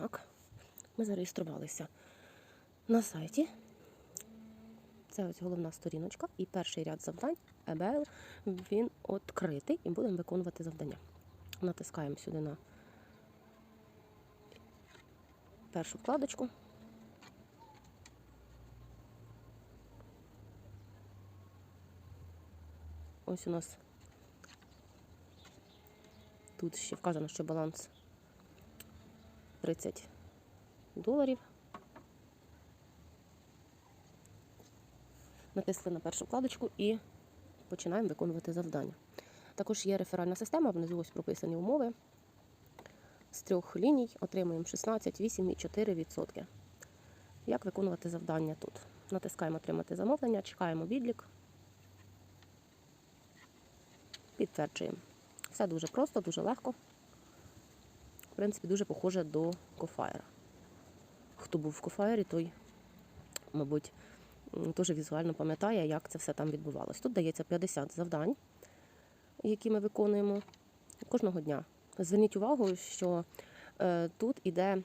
так. Ми зареєструвалися на сайті. Це ось головна сторіночка і перший ряд завдань EBL, він відкритий і будемо виконувати завдання. Натискаємо сюди на першу вкладочку. Ось у нас тут ще вказано, що баланс 30 доларів. Натисли на першу вкладочку і починаємо виконувати завдання. Також є реферальна система, внизу ось прописані умови. З трьох ліній отримуємо 16, 8 і 4%. Як виконувати завдання тут? Натискаємо Отримати замовлення, чекаємо відлік. Підтверджуємо. Все дуже просто, дуже легко. В принципі, дуже похоже до кофаєра. Хто був в кофаєрі, той, мабуть, теж візуально пам'ятає, як це все там відбувалось. Тут дається 50 завдань, які ми виконуємо кожного дня. Зверніть увагу, що е, тут іде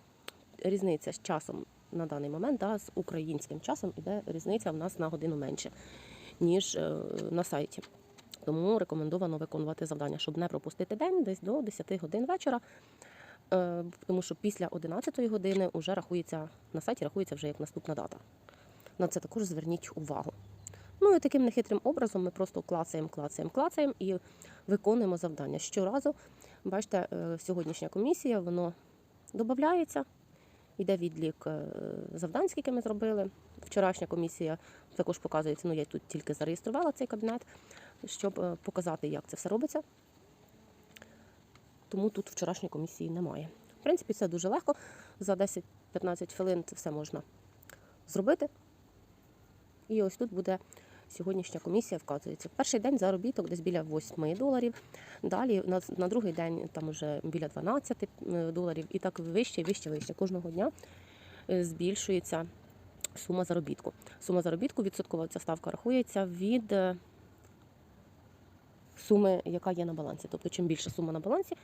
різниця з часом на даний момент, да, з українським часом іде різниця в нас на годину менше, ніж е, на сайті. Тому рекомендовано виконувати завдання, щоб не пропустити день десь до 10 годин вечора. Е, Тому що після 11 години вже рахується на сайті, рахується вже як наступна дата. На це також зверніть увагу. Ну і таким нехитрим образом ми просто клацаємо, клацаємо, клацаємо і виконуємо завдання. Щоразу, бачите, е, сьогоднішня комісія, воно додається, йде відлік е, завдань, скільки ми зробили. Вчорашня комісія також показується, ну я тут тільки зареєструвала цей кабінет, щоб показати, як це все робиться. Тому тут вчорашньої комісії немає. В принципі, це дуже легко. За 10-15 хвилин це все можна зробити. І ось тут буде сьогоднішня комісія, вказується. Перший день заробіток десь біля 8 доларів. Далі на, на другий день там вже біля 12 доларів. І так вище, вище, вище. Кожного дня е, збільшується сума заробітку. Сума заробітку відсоткова ця ставка рахується від е, суми, яка є на балансі. Тобто, чим більша сума на балансі,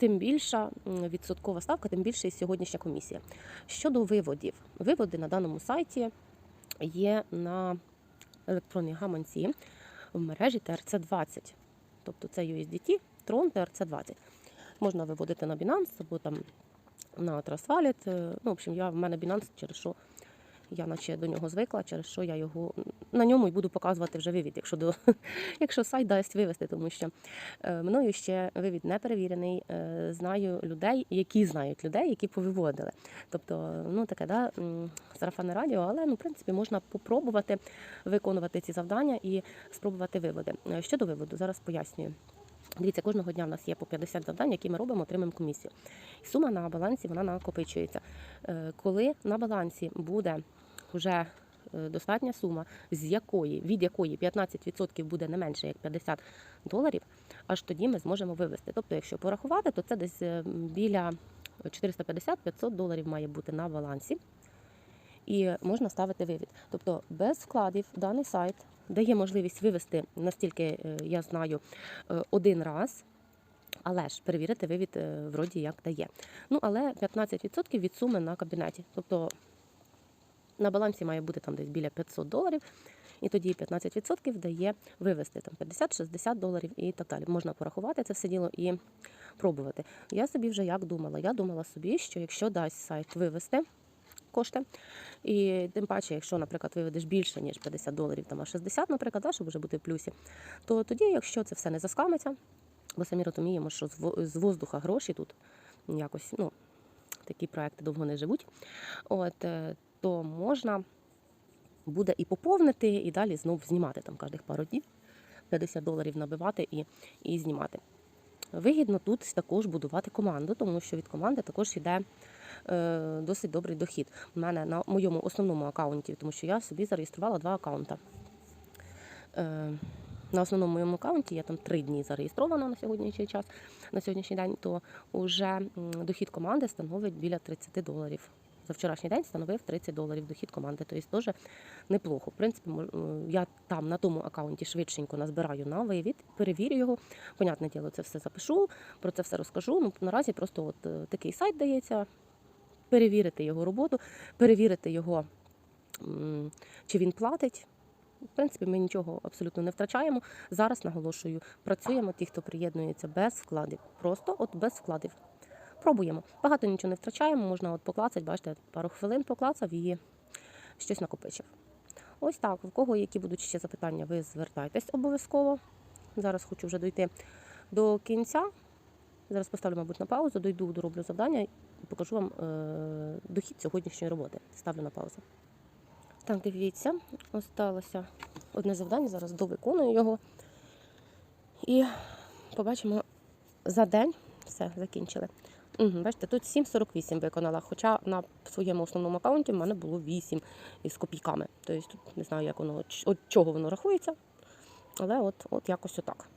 тим більша відсоткова ставка, тим більше і сьогоднішня комісія. Щодо виводів, виводи на даному сайті є на електронній гаманці в мережі TRC20. Тобто це USDT, Tron TRC20. Можна виводити на Binance або там на Trust Wallet. Е, Ну, в общем, я в мене Binance, через що я наче до нього звикла, через що я його на ньому і буду показувати вже вивід, якщо до якщо сайт дасть вивести, тому що е, мною ще вивід не перевірений. Е, знаю людей, які знають людей, які повиводили. Тобто, ну таке, да, сарафанне радіо, але ну, в принципі можна попробувати виконувати ці завдання і спробувати виводи. Е, Щодо виводу, зараз пояснюю. Дивіться, кожного дня в нас є по 50 завдань, які ми робимо, отримаємо комісію. Сума на балансі вона накопичується. Коли на балансі буде вже е, достатня сума, з якої від якої 15% буде не менше як 50 доларів, аж тоді ми зможемо вивести. Тобто, якщо порахувати, то це десь е, біля 450-500 доларів має бути на балансі. І можна ставити вивід. Тобто без вкладів даний сайт дає можливість вивести, настільки е, я знаю, один раз. Але ж перевірити вивід вроді як дає. Ну, але 15% від суми на кабінеті. Тобто на балансі має бути там десь біля 500 доларів, і тоді 15% дає вивести там 50-60 доларів і так далі. Можна порахувати це все діло і пробувати. Я собі вже як думала? Я думала собі, що якщо дасть сайт вивести кошти, і тим паче, якщо, наприклад, виведеш більше, ніж 50 доларів, там а 60, наприклад, да, щоб вже бути в плюсі, то тоді, якщо це все не заскамиться, бо самі розуміємо, що з воздуха гроші тут якось, ну, такі проекти довго не живуть. От, е, то можна буде і поповнити, і далі знов знімати там кожних пару днів, 50 доларів набивати і, і знімати. Вигідно тут також будувати команду, тому що від команди також йде е, досить добрий дохід. У мене на моєму основному аккаунті, тому що я собі зареєструвала два аккаунта. Е, на основному моєму аккаунті я там три дні зареєстрована на сьогоднішній час, на сьогоднішній день, то вже дохід команди становить біля 30 доларів. За вчорашній день становив 30 доларів дохід команди, тобто теж неплохо. В принципі, я там на тому аккаунті швидшенько назбираю на вивід, перевірю його. Понятне діло, це все запишу, про це все розкажу. Ну наразі просто от е, такий сайт дається. перевірити його роботу, перевірити його, чи він платить. В принципі, ми нічого абсолютно не втрачаємо. Зараз наголошую, працюємо ті, хто приєднується без вкладів. Просто от без вкладів. Пробуємо. Багато нічого не втрачаємо, можна от поклацати, бачите, пару хвилин поклацав і щось накопичив. Ось так. У кого які будуть ще запитання, ви звертайтесь обов'язково. Зараз хочу вже дойти до кінця. Зараз поставлю, мабуть, на паузу, дойду, дороблю завдання і покажу вам е- дохід сьогоднішньої роботи. Ставлю на паузу. Так, дивіться, осталося одне завдання, зараз довиконую його. І побачимо за день. Все, закінчили. Угу, бачите, тут 7,48 виконала, хоча на своєму основному аккаунті в мене було 8 із копійками. Тобто тут не знаю, як воно, від чого воно рахується, але от, от якось отак.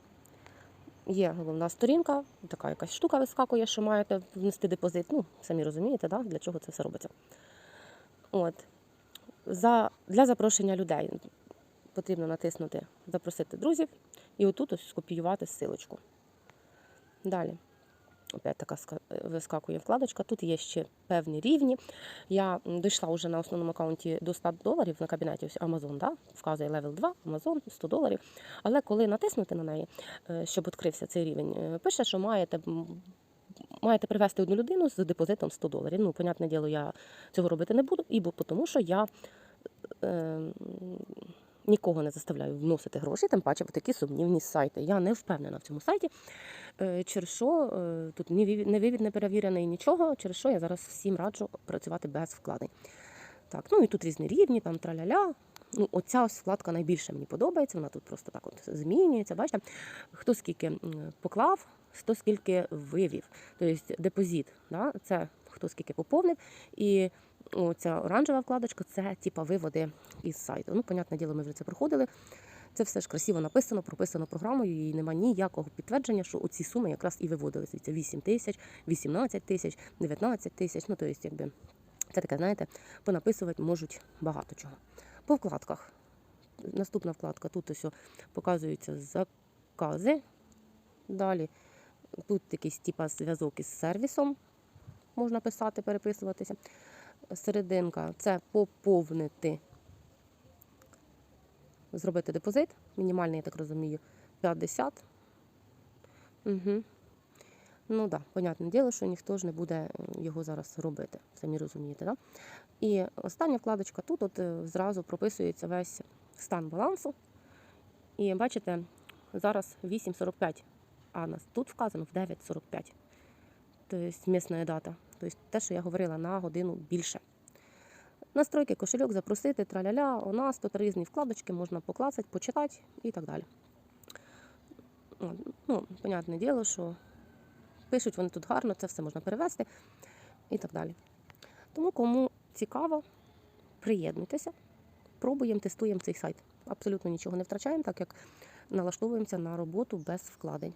Є головна сторінка, така якась штука вискакує, що маєте внести депозит. Ну, самі розумієте, да? для чого це все робиться. От. За, для запрошення людей потрібно натиснути Запросити друзів і отут ось скопіювати ссылочку. Далі. Опять така ска- вискакує вкладочка. Тут є ще певні рівні. Я дійшла вже на основному аккаунті до 100 доларів на кабінеті Amazon, да? вказує левел 2, Amazon 100 доларів. Але коли натиснути на неї, е, щоб відкрився цей рівень, е, пише, що маєте. Маєте привести одну людину з депозитом 100 доларів. Ну, понятне діло, я цього робити не буду, і тому що я е, нікого не заставляю вносити гроші, тим паче в такі сумнівні сайти. Я не впевнена в цьому сайті. Е, Через що е, тут не вивід не перевірений нічого, через що я зараз всім раджу працювати без вкладень. Так, ну і тут різні рівні, там траля-ля. Ну, оця ось вкладка найбільше мені подобається. Вона тут просто так от змінюється. Бачите, хто скільки поклав, хто скільки вивів. Тобто депозит, да, це хто скільки поповнив. І оця оранжева вкладочка це типа виводи із сайту. Ну, понятне діло, ми вже це проходили. Це все ж красиво написано, прописано програмою, і нема ніякого підтвердження, що оці суми якраз і виводилися. Це 8 тисяч, 18 тисяч, 19 тисяч. Ну, тобто, якби це таке, знаєте, понаписувати можуть багато чого. По вкладках. Наступна вкладка. Тут ось показуються закази. Далі тут якийсь типа зв'язок із сервісом. Можна писати, переписуватися. Серединка це поповнити зробити депозит. Мінімальний, я так розумію, 50. Угу. Ну да, понятне діло, що ніхто ж не буде е, його зараз робити. Самі розумієте, да? І остання вкладочка тут от е, зразу прописується весь стан балансу. І бачите, зараз 8.45, а нас тут вказано в 9.45. Тобто місна дата. Тобто те, що я говорила на годину більше. Настройки, кошельок, запросити, траля-ля, у нас тут різні вкладочки, можна поклацати, почитати і так далі. Ну, понятне діло, що пишуть вони тут гарно, це все можна перевести і так далі. Тому, кому цікаво, приєднуйтеся, пробуємо, тестуємо цей сайт. Абсолютно нічого не втрачаємо, так як налаштовуємося на роботу без вкладень.